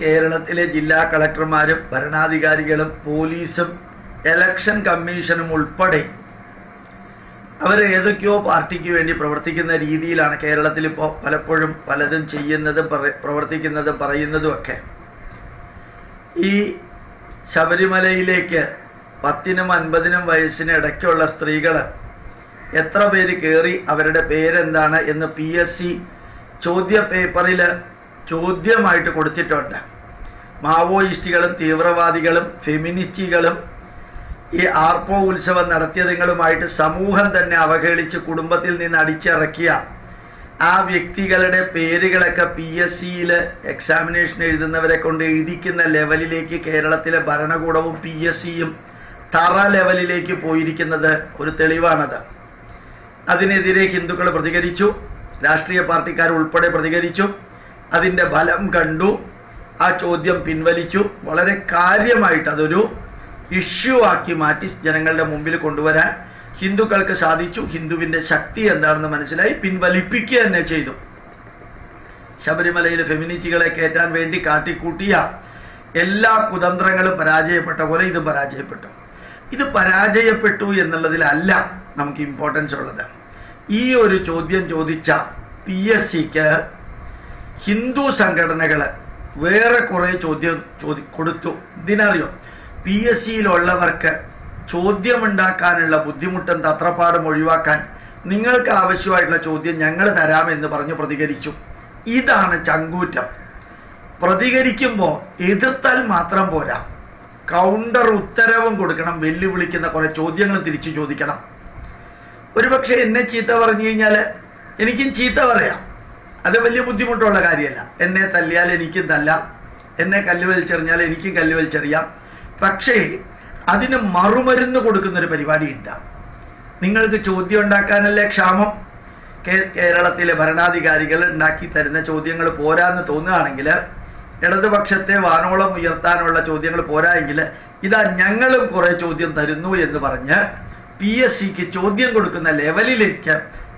കേരളത്തിലെ ജില്ലാ കളക്ടർമാരും ഭരണാധികാരികളും പോലീസും എലക്ഷൻ കമ്മീഷനും ഉൾപ്പെടെ അവർ ഏതൊക്കെയോ പാർട്ടിക്ക് വേണ്ടി പ്രവർത്തിക്കുന്ന രീതിയിലാണ് കേരളത്തിൽ ഇപ്പോൾ പലപ്പോഴും പലതും ചെയ്യുന്നതും പ്രവർത്തിക്കുന്നതും പറയുന്നതും ഒക്കെ. ഈ ശബരിമലയിലേക്ക് പത്തിനും അൻപതിനും വയസ്സിന് ഇടയ്ക്കുള്ള സ്ത്രീകൾ എത്ര പേര് കയറി അവരുടെ പേരെന്താണ് എന്ന് പി എസ് സി ചോദ്യ പേപ്പറിൽ ചോദ്യമായിട്ട് കൊടുത്തിട്ടുണ്ട്. മാവോയിസ്റ്റുകളും തീവ്രവാദികളും ഫെമിനിസ്റ്റുകളും ഈ ആർപ്പോ ഉത്സവം നടത്തിയതുങ്ങളുമായിട്ട് സമൂഹം തന്നെ അവഹേളിച്ച് കുടുംബത്തിൽ നിന്ന് അടിച്ചിറക്കിയ ആ വ്യക്തികളുടെ പേരുകളൊക്കെ പി എസ് സിയിൽ എക്സാമിനേഷൻ എഴുതുന്നവരെ കൊണ്ട് എഴുതിക്കുന്ന ലെവലിലേക്ക് കേരളത്തിലെ ഭരണകൂടവും പി എസ് സിയും തറ ലെവലിലേക്ക് പോയിരിക്കുന്നത് ഒരു തെളിവാണത്. അതിനെതിരെ ഹിന്ദുക്കൾ പ്രതികരിച്ചു രാഷ്ട്രീയ പാർട്ടിക്കാർ ഉൾപ്പെടെ പ്രതികരിച്ചു. അതിന്റെ ഫലം കണ്ടു. ആ ചോദ്യം പിൻവലിച്ചു. വളരെ കാര്യമായിട്ട് അതൊരു ഇഷ്യൂ ആക്കി മാറ്റി ജനങ്ങളുടെ മുമ്പിൽ കൊണ്ടുവരാൻ ഹിന്ദുക്കൾക്ക് സാധിച്ചു. ഹിന്ദുവിന്റെ ശക്തി എന്താണെന്ന് മനസ്സിലായി. പിൻവലിപ്പിക്കുക തന്നെ ചെയ്തു. ശബരിമലയിൽ ഫെമിനിറ്റികളെ കയറ്റാൻ വേണ്ടി കാട്ടിക്കൂട്ടിയ എല്ലാ കുതന്ത്രങ്ങളും പരാജയപ്പെട്ട പോലെ ഇത് പരാജയപ്പെട്ടു. ഇത് പരാജയപ്പെട്ടു എന്നുള്ളതിലല്ല നമുക്ക് ഇമ്പോർട്ടൻസ് ഉള്ളത്. ഈ ഒരു ചോദ്യം ചോദിച്ച പി എസ് സിക്ക് ഹിന്ദു സംഘടനകൾ വേറെ കുറെ ചോദ്യം ചോദി കൊടുത്തു. ഇതിനറിയോ? പി എസ് സിയിലുള്ളവർക്ക് ചോദ്യമുണ്ടാക്കാനുള്ള ബുദ്ധിമുട്ടും തത്രപ്പാടും ഒഴിവാക്കാൻ നിങ്ങൾക്ക് ആവശ്യമായിട്ടുള്ള ചോദ്യം ഞങ്ങൾ തരാമെന്ന് പറഞ്ഞ് പ്രതികരിച്ചു. ഇതാണ് ചങ്കൂറ്റം. പ്രതികരിക്കുമ്പോൾ എതിർത്താൽ മാത്രം പോരാ. കൗണ്ടർ ഉത്തരവും കൊടുക്കണം വെല്ലുവിളിക്കുന്ന കുറെ ചോദ്യങ്ങൾ തിരിച്ചു ചോദിക്കണം. ഒരുപക്ഷെ എന്നെ ചീത്ത പറഞ്ഞു കഴിഞ്ഞാൽ എനിക്കും ചീത്ത പറയാം. അത് വലിയ ബുദ്ധിമുട്ടുള്ള കാര്യമല്ല. എന്നെ തല്ലിയാൽ എനിക്കും തല്ലാം. എന്നെ കല്ല് വലിച്ചെറിഞ്ഞാൽ എനിക്കും കല്ല് വലിച്ചെറിയാം. പക്ഷേ അതിന് മറുമരുന്ന് പരിപാടി ഇല്ല നിങ്ങൾക്ക് ചോദ്യം ഉണ്ടാക്കാനല്ലേ ക്ഷാമം കേരളത്തിലെ ഭരണാധികാരികൾ ഉണ്ടാക്കി തരുന്ന ചോദ്യങ്ങൾ പോരാന്ന് തോന്നുകയാണെങ്കിൽ ഇടതുപക്ഷത്തെ വാനോളം ഉയർത്താനുള്ള ചോദ്യങ്ങൾ പോരായെങ്കിൽ ഇതാ ഞങ്ങളും കുറേ ചോദ്യം തരുന്നു എന്ന് പറഞ്ഞ് പി എസ് സിക്ക് ചോദ്യം കൊടുക്കുന്ന ലെവലിലേക്ക്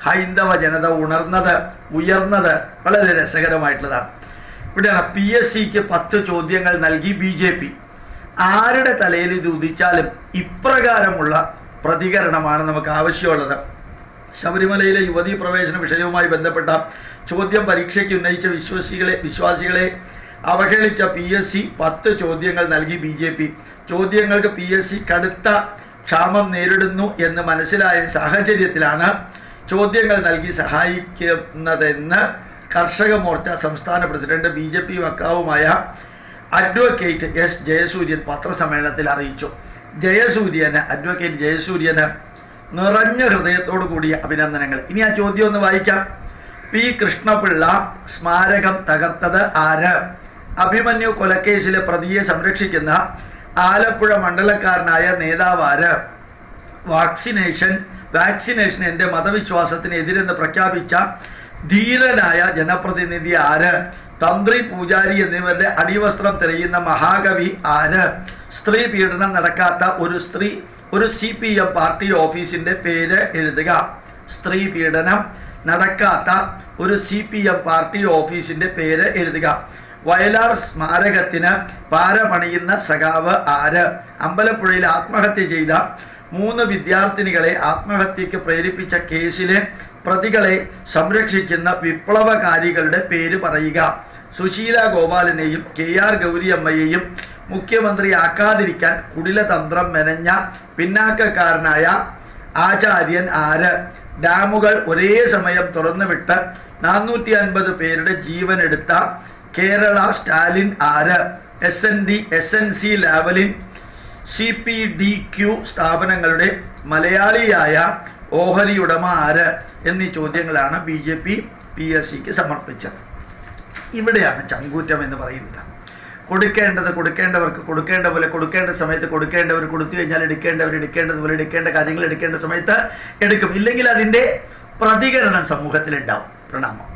ഹൈന്ദവ ജനത ഉണർന്നത് ഉയർന്നത് വളരെ രസകരമായിട്ടുള്ളതാണ്. ഇവിടെയാണ് പി എസ് സിക്ക് പത്ത് ചോദ്യങ്ങൾ നൽകി ബി ജെ പി. ആരുടെ തലയിൽ ഇത് ഉദിച്ചാലും ഇപ്രകാരമുള്ള പ്രതികരണമാണ് നമുക്ക് ആവശ്യമുള്ളത്. ശബരിമലയിലെ യുവതീ പ്രവേശന വിഷയവുമായി ബന്ധപ്പെട്ട ചോദ്യം പരീക്ഷയ്ക്ക് ഉന്നയിച്ച വിശ്വാസികളെ വിശ്വാസികളെ അവഹേളിച്ച പി എസ് സി പത്ത് ചോദ്യങ്ങൾ നൽകി ബി ജെ പി. ചോദ്യങ്ങൾക്ക് പി എസ് സി കടുത്ത ക്ഷാമം നേരിടുന്നു എന്ന് മനസ്സിലായ സാഹചര്യത്തിലാണ് ചോദ്യങ്ങൾ നൽകി സഹായിക്കുന്നതെന്ന് കർഷക മോർച്ച സംസ്ഥാന പ്രസിഡന്റ് ബി ജെ പി വക്താവുമായ അഡ്വക്കേറ്റ് എസ് ജയസൂര്യൻ പത്രസമ്മേളനത്തിൽ അറിയിച്ചു. ജയസൂര്യന് അഡ്വക്കേറ്റ് ജയസൂര്യന് നിറഞ്ഞ ഹൃദയത്തോടു കൂടിയ അഭിനന്ദനങ്ങൾ. ഇനി ആ ചോദ്യം ഒന്ന് വായിക്കാം. പി കൃഷ്ണപിള്ള സ്മാരകം തകർത്തത് ആര്? അഭിമന്യു കൊലക്കേസിലെ പ്രതിയെ സംരക്ഷിക്കുന്ന ആലപ്പുഴ മണ്ഡലക്കാരനായ നേതാവ് ആര് വാക്സിനേഷൻ വാക്സിനേഷൻ മതവിശ്വാസത്തിന് എതിരെന്ന് പ്രഖ്യാപിച്ച ധീരനായ ജനപ്രതിനിധി ആര്? തന്ത്രി പൂജാരി എന്നിവരുടെ അടിവസ്ത്രം തിരയുന്ന മഹാകവി ആര്? സ്ത്രീ പീഡനം നടക്കാത്ത ഒരു സ്ത്രീ ഒരു സി പി എം പാർട്ടി ഓഫീസിന്റെ പേര് എഴുതുക. സ്ത്രീ പീഡനം നടക്കാത്ത ഒരു സി പി എം പാർട്ടി ഓഫീസിന്റെ പേര് എഴുതുക. വയലാർ സ്മാരകത്തിന് പാരമണിയുന്ന സഖാവ് ആര്? അമ്പലപ്പുഴയിൽ ആത്മഹത്യ ചെയ്ത മൂന്ന് വിദ്യാർത്ഥിനികളെ ആത്മഹത്യക്ക് പ്രേരിപ്പിച്ച കേസിലെ പ്രതികളെ സംരക്ഷിക്കുന്ന വിപ്ലവകാരികളുടെ പേര് പറയുക. സുശീല ഗോപാലനെയും കെ ആർ ഗൗരിയമ്മയെയും മുഖ്യമന്ത്രിയാക്കാതിരിക്കാൻ കുടിലതന്ത്രം മെനഞ്ഞ പിന്നാക്കക്കാരനായ ആചാര്യൻ ആര്? ഡാമുകൾ ഒരേ സമയം തുറന്നുവിട്ട് നാനൂറ്റി അൻപത് പേരുടെ ജീവനെടുത്ത കേരള സ്റ്റാലിൻ ആര് S N D S N C Lavalin C P D Q സ്ഥാപനങ്ങളുടെ മലയാളിയായ ഓഹരി ഉടമ ആര് എന്നീ ചോദ്യങ്ങളാണ് B J P P S സിക്ക് സമർപ്പിച്ചത്. ഇവിടെയാണ് ചങ്കൂറ്റം എന്ന് പറയുന്നത്. കൊടുക്കേണ്ടത് കൊടുക്കേണ്ടവർക്ക് കൊടുക്കേണ്ട പോലെ കൊടുക്കേണ്ട സമയത്ത് കൊടുക്കേണ്ടവർ കൊടുത്തു കഴിഞ്ഞാൽ എടുക്കേണ്ടവർ എടുക്കേണ്ടതുപോലെ എടുക്കേണ്ട കാര്യങ്ങൾ എടുക്കേണ്ട സമയത്ത് എടുക്കും. ഇല്ലെങ്കിൽ അതിന്റെ പ്രതികരണം സമൂഹത്തിലുണ്ടാവും. പ്രണാമം.